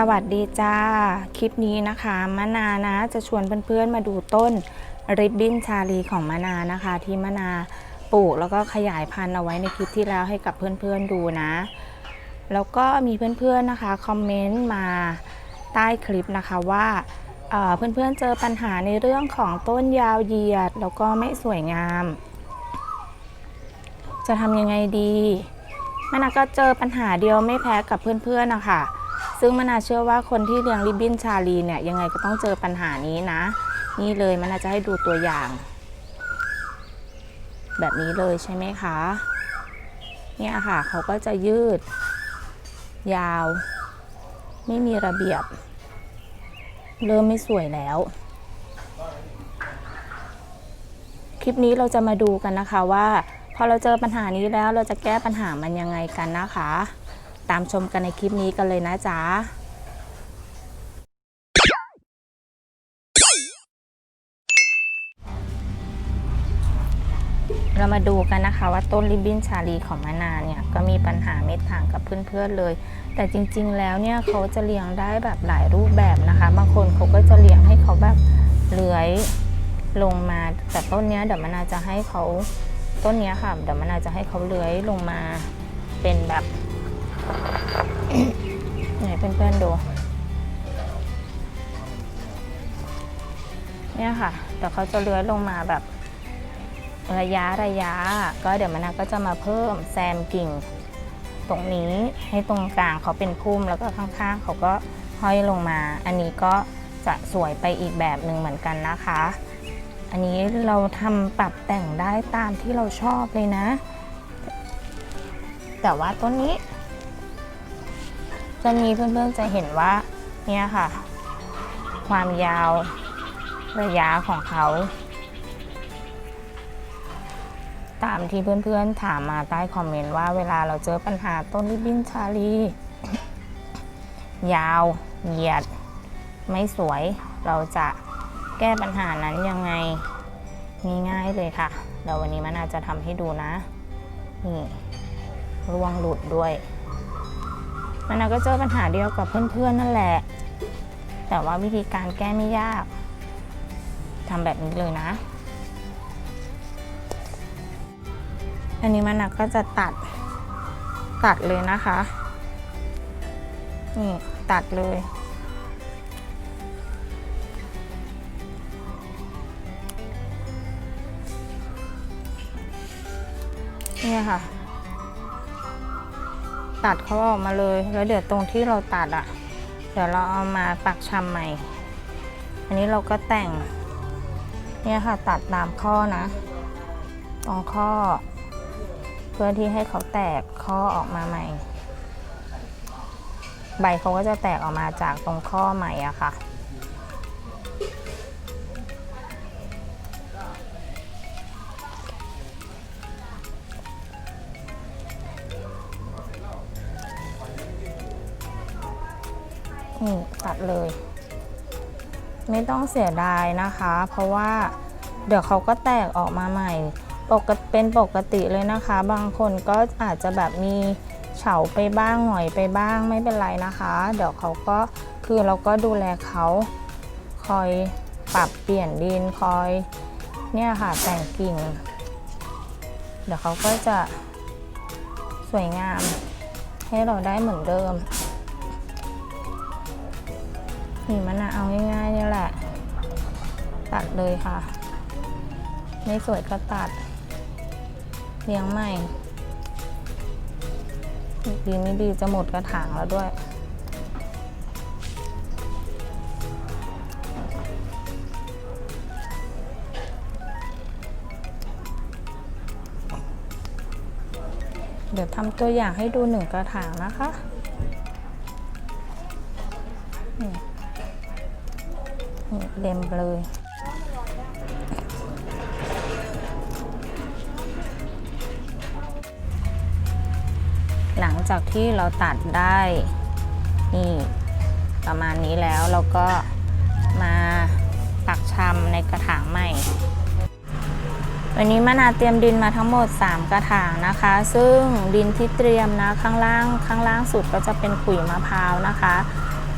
สวัสดีจ้า คลิปนี้นะคะมะนานะจะชวนเพื่อนๆมาดูต้นริบบิ้นชาลีของมะนานะคะ ที่มะนาปลูกแล้วก็ขยายพันธุ์เอาไว้ในคลิปที่แล้วให้กับเพื่อนๆดูนะ แล้วก็มีเพื่อนๆนะคะคอมเมนต์มาใต้คลิปนะคะว่าเอ่อเพื่อนๆเจอปัญหาในเรื่องของต้นยาวเหยียด แล้วก็ไม่สวยงาม จะทำยังไงดีมะนาก็เจอปัญหาเดียวไม่แพ้กับเพื่อนๆนะคะ ซึ่งมะนาเชื่อว่าคนที่เลี้ยงริบบิ้นชาลีเนี่ยยังไงก็ต้องเจอปัญหานี้นะ นี่เลยมะนาจะให้ดูตัวอย่าง แบบนี้เลยใช่ไหมคะ เนี่ยค่ะเขาก็จะยืด ยาว ไม่มีระเบียบ เริ่มไม่สวยแล้วคลิปนี้เราจะมาดูกันนะคะว่า พอเราเจอปัญหานี้แล้วเราจะแก้ปัญหามันยังไงกันนะคะ ตามชมกันในคลิปนี้กันเลยนะจ๊ะเรามาดูกันนะคะว่าต้นริบบิ้นชาลีของมะนาวเนี่ยก็มีปัญหาไม่ต่างกับเพื่อนๆเลย แต่จริงๆแล้วเนี่ยเขาจะเลี้ยงได้แบบหลายรูปแบบนะคะบางคนเขาก็จะเลี้ยงให้เขาแบบเลื้อยลงมาแต่ต้นเนี้ยเดี๋ยวมะนาวจะให้เขาต้นเนี้ยค่ะเดี๋ยวมะนาวจะให้เขาเลื้อยลงมาเป็นแบบ ไหนเพื่อนๆดู เนี่ยค่ะเดี๋ยวเขาจะเลื้อยลงมาแบบระยะระยะ ก็เดี๋ยวมะนาวก็จะมาเพิ่มแซมกิ่ง ตรงนี้ให้ตรงกลางเขาเป็นพุ่มแล้วก็ข้างๆ เขาก็ห้อยลงมา อันนี้ก็จะสวยไปอีกแบบหนึ่งเหมือนกันนะคะ อันนี้เราทำปรับแต่งได้ตามที่เราชอบเลยนะ แต่ว่าต้นนี้ จะมีเพื่อนๆจะเห็นว่าเนี่ยค่ะ ความยาวระยะของเขา ตามที่เพื่อนๆถามมาใต้คอมเมนต์ว่าเวลาเราเจอปัญหาต้นริบบิ้นชาลี ยาวเหยียด ไม่สวยเราจะแก้ปัญหานั้นยังไงง่ายๆเลยค่ะเดี๋ยววันนี้มันอาจจะทำให้ดูนะ นี่ร่วงหลุดด้วย มันก็เจอปัญหาเดียวกับเพื่อนๆนั่นแหละ แต่ว่าวิธีการแก้ไม่ยากทำแบบนี้เลยนะ อันนี้มันก็จะตัดตัดเลยนะคะ นี่ตัดเลยเนี่ยค่ะ ตัดเขาออกมาเลย แล้วเดี๋ยวตรงที่เราตัดอะ่ะ เดี๋ยวเราเอามาปักชำใหม่ อันนี้เราก็แต่ง เนี่ยค่ะตัดตามข้อนะตรงข้อ เพื่อที่ให้เขาแตกข้อออกมาใหม่ ใบเขาก็จะแตกออกมาจากตรงข้อใหม่อะค่ะ ดเลย ไม่ต้องเสียดายนะคะ เพราะว่าเดี๋ยวเขาก็แตกออกมาใหม่ ปกติเป็นปกติเลยนะคะ บางคนก็อาจจะแบบมีเฉาไปบ้างหน่อยไปบ้างไม่เป็นไรนะคะ เดี๋ยวเขาก็คือเราก็ดูแลเขาคอยปรับเปลี่ยนดินคอยเนี่ยค่ะแต่งกิ่ง เดี๋ยวเขาก็จะสวยงามให้เราได้เหมือนเดิม นี่มันอะเอาง่ายๆนี่แหละ ตัดเลยค่ะ ไม่สวยก็ตัด เลี้ยงใหม่ดีไม่ดีจะหมดกระถางแล้วด้วยเดี๋ยวทำตัวอย่างให้ดูหนึ่งกระถางนะคะ เล็มเลยหลังจากที่เราตัดได้นี่ประมาณนี้แล้วเราก็มาปักชำในกระถางใหม่ วันนี้มะนาเตรียมดินมาทั้งหมด 3 กระถางนะคะ ซึ่งดินที่เตรียมนะข้างล่างข้างล่างสุดก็จะเป็นขุยมะพร้าวนะคะ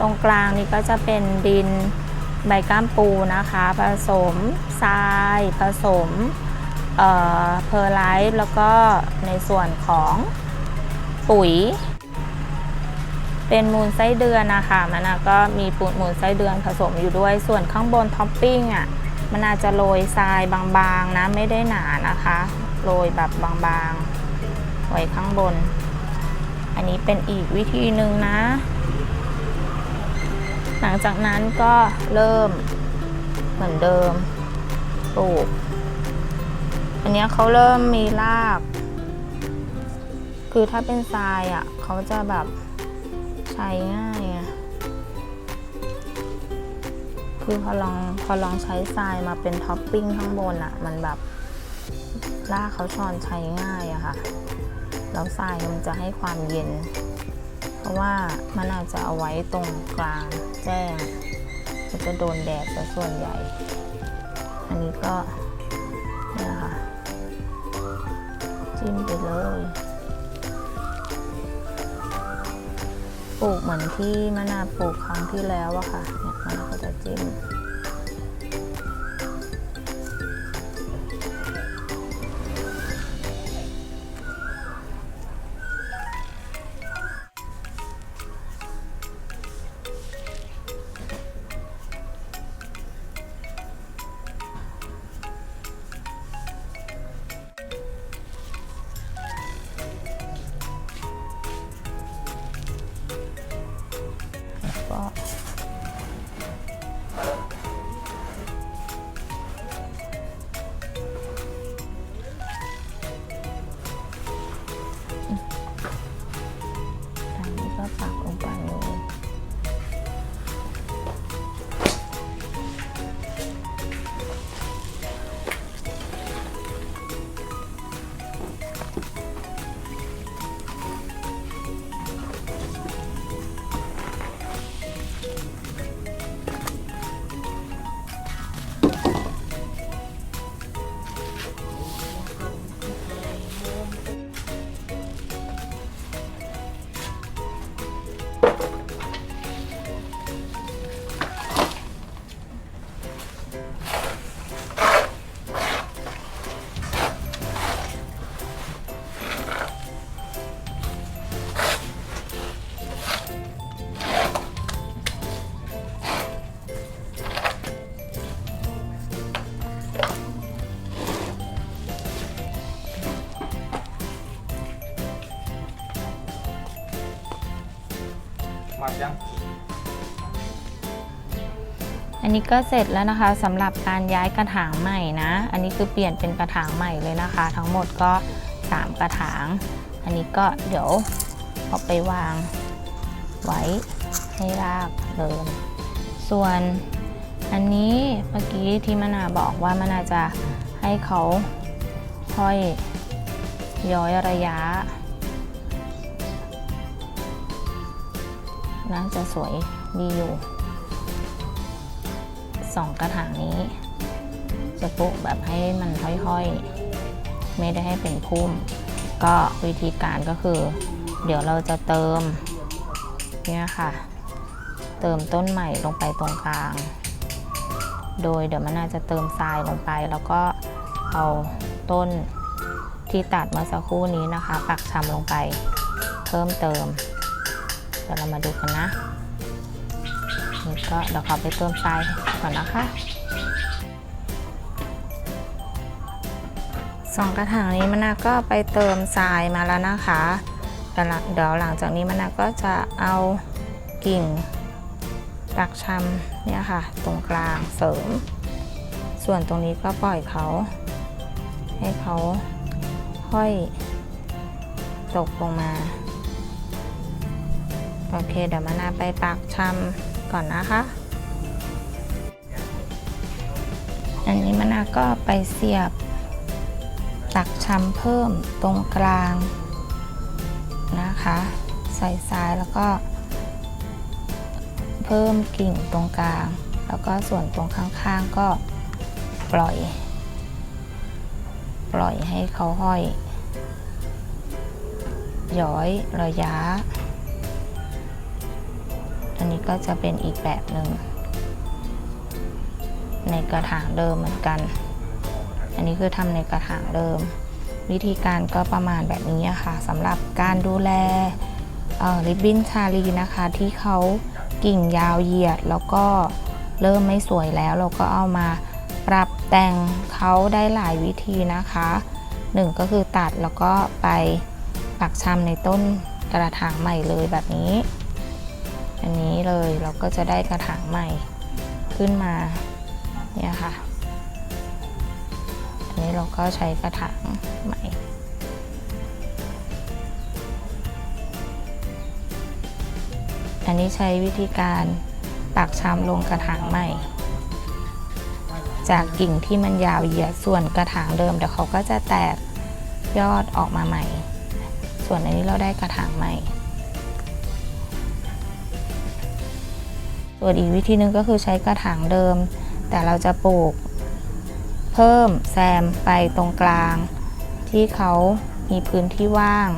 ตรงกลางนี่ก็จะเป็นดิน ใบก้ามปูนะคะ ผสมทราย ผสมเอ่อเพอร์ไลท์แล้วก็ในส่วนของปุ๋ย เป็นมูลไส้เดือนนะคะมันก็มีปูนมูลไส้เดือนผสมอยู่ด้วยส่วนข้างบนท็อปปิ้งอะมันอาจจะโรยทรายบางๆนะไม่ได้หนานะคะโรยแบบบางๆไว้ข้างบน อันนี้เป็นอีกวิธีหนึ่งนะ หลังจากนั้นก็เริ่มเหมือนเดิมปลูก อันนี้เขาเริ่มมีราก คือถ้าเป็นทรายอะเขาจะแบบใช้ง่ายคือพอลองพอลองใช้ทรายมาเป็นท็อปปิ้งข้างบนอะ มันแบบรากเขาชอนใช้ง่ายอะค่ะแล้วทรายมันจะให้ความเย็น เพราะว่ามันอาจจะเอาไว้ตรงกลางแจ้งมันจะโดนแดดซะส่วนใหญ่ อันนี้ก็เนี่ยค่ะจิ้มไปเลยปลูกเหมือนที่มะนาวปลูกครั้งที่แล้วอะค่ะค่ะ ยังอันนี้ก็เสร็จแล้วนะคะสำหรับการย้ายกระถางใหม่นะ อันนี้คือเปลี่ยนเป็นกระถางใหม่เลยนะคะ ทั้งหมดก็ 3 กระถาง อันนี้ก็เดี๋ยวเอาไปวางไว้ให้รากเดินส่วนอันนี้เมื่อกี้ที่มนาบอกว่ามนาจะให้เขาห้อยย้อยระยะ น่าจะสวยดีอยู่สองกระถางนี้ จะปลูกแบบให้มันห้อยๆ ไม่ได้ให้เป็นพุ่ม ก็วิธีการก็คือ เดี๋ยวเราจะเติมเนี่ยค่ะ เติมต้นใหม่ลงไปตรงกลาง โดยเดี๋ยวมันน่าจะเติมทรายลงไป แล้วก็เอาต้นที่ตัดเมื่อสักครู่นี้นะคะ ปักชำลงไป เพิ่มเติม ดี๋ยวเรามาดูกันนะนี่ก็เดี๋ยวขอไปเติมทรายก่อนนะคะสองกระถางนี้มะนาวก็ไปเติมทรายมาแล้วนะคะเดี๋ยวหลังเดี๋ยวหลังจากนี้มะนาวก็จะเอากิ่งปักชำเนี่ยค่ะ ตรงกลางเสริม ส่วนตรงนี้ก็ปล่อยเขา ให้เขาห้อยตกลงมา โอเค เดี๋ยวมานาวไปปักชำก่อนนะคะ อันนี้มานาวก็ไปเสียบ ตักชำเพิ่มตรงกลางนะคะ ใส่ทรายแล้วก็ เพิ่มกิ่งตรงกลาง แล้วก็ส่วนตรงข้างๆก็ปล่อย ปล่อยให้เขาห้อย ย้อยระยะ อันนี้ก็จะเป็นอีกแบบหนึ่งในกระถางเดิมเหมือนกัน อันนี้คือทำในกระถางเดิม วิธีการก็ประมาณแบบนี้ค่ะสำหรับการดูแลริบบิ้นชาลีนะคะที่เขากิ่งยาวเหยียด แล้วก็เริ่มไม่สวยแล้ว เราก็เอามาปรับแต่งเขาได้หลายวิธีนะคะหนึ่งก็คือตัดแล้วก็ไปปักชำในต้นกระถางใหม่เลยแบบนี้ อันนี้เลยเราก็จะได้กระถางใหม่ขึ้นมาเนี่ยค่ะ อันนี้เราก็ใช้กระถางใหม่อันนี้ใช้วิธีการปักชำลงกระถางใหม่ จากกิ่งที่มันยาวเหยียดส่วนกระถางเดิมเดี๋ยวเขาก็จะแตกยอดออกมาใหม่ ส่วนอันนี้เราได้กระถางใหม่ ส่วนอีกวิธีหนึงก็คือใช้กระถางเดิม แต่เราจะปลูก เพิ่มแซมไปตรงกลาง ที่เขามีพื้นที่ว่าง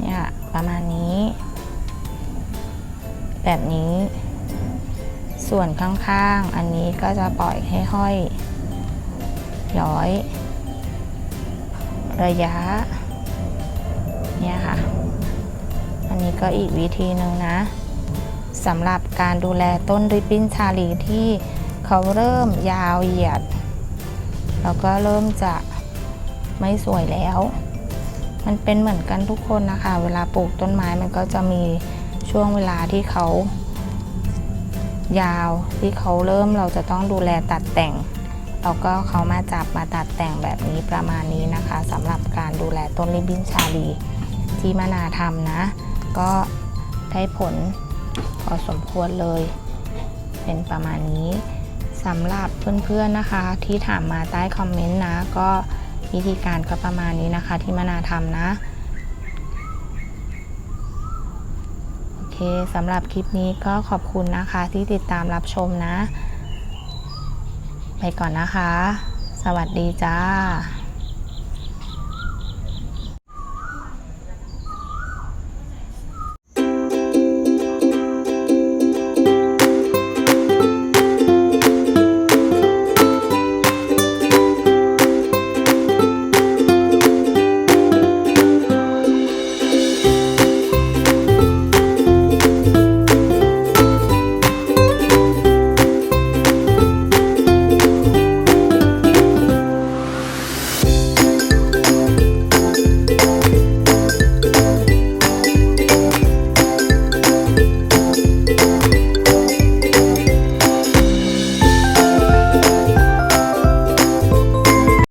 เนี่ยประมาณนี้ แบบนี้ ส่วนข้างๆ อันนี้ก็จะปล่อยให้ห้อย ย้อย ระยะ เนี่ยค่ะ อันนี้ก็อีกวิธีหนึ่งนะ สำหรับการดูแลต้นริบบิ้นชาลีที่เขาเริ่มยาวเหยียด แล้วก็เริ่มจะไม่สวยแล้ว มันเป็นเหมือนกันทุกคนนะคะ เวลาปลูกต้นไม้มันก็จะมีช่วงเวลาที่เขา ยาวที่เขาเริ่มเราจะต้องดูแลตัดแต่งแล้วก็เขามาจับมาตัดแต่งแบบนี้ประมาณนี้นะคะสำหรับการดูแลต้นริบบิ้นชาลีที่มานาทำนะ ก็ได้ผล พอสมควรเลย เป็นประมาณนี้สำหรับเพื่อนๆนะคะ ที่ถามมาใต้คอมเมนต์นะ ก็วิธีการก็ประมาณนี้นะคะ ที่มานาทำนะโอเคสำหรับคลิปนี้ก็ขอบคุณนะคะที่ติดตามรับชมนะ ไปก่อนนะคะ สวัสดีจ้า